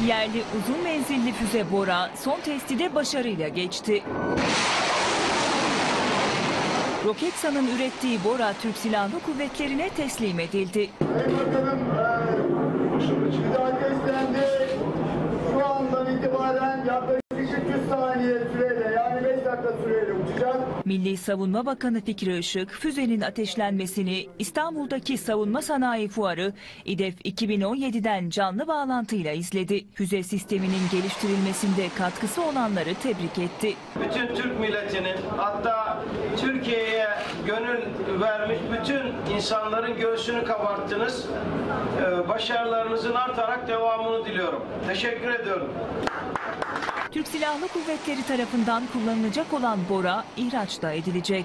yerli uzun menzilli füze Bora son testi de başarıyla geçti. Roketsan'ın ürettiği Bora Türk Silahlı Kuvvetleri'ne teslim edildi. Sayın Bakanım, müdahale istendi. Şu andan itibaren yaklaşık 300 saniye süreyle yani 5 dakika süreyle. Milli Savunma Bakanı Fikri Işık, füzenin ateşlenmesini İstanbul'daki Savunma Sanayi Fuarı İDEF 2017'den canlı bağlantıyla izledi. Füze sisteminin geliştirilmesinde katkısı olanları tebrik etti. bütün Türk milletinin hatta Türkiye'ye vermiş bütün insanların göğsünü kabarttınız. Ee, Başarılarınızın artarak devamını diliyorum. Teşekkür ediyorum. Türk Silahlı Kuvvetleri tarafından kullanılacak olan Bora ihraç da edilecek.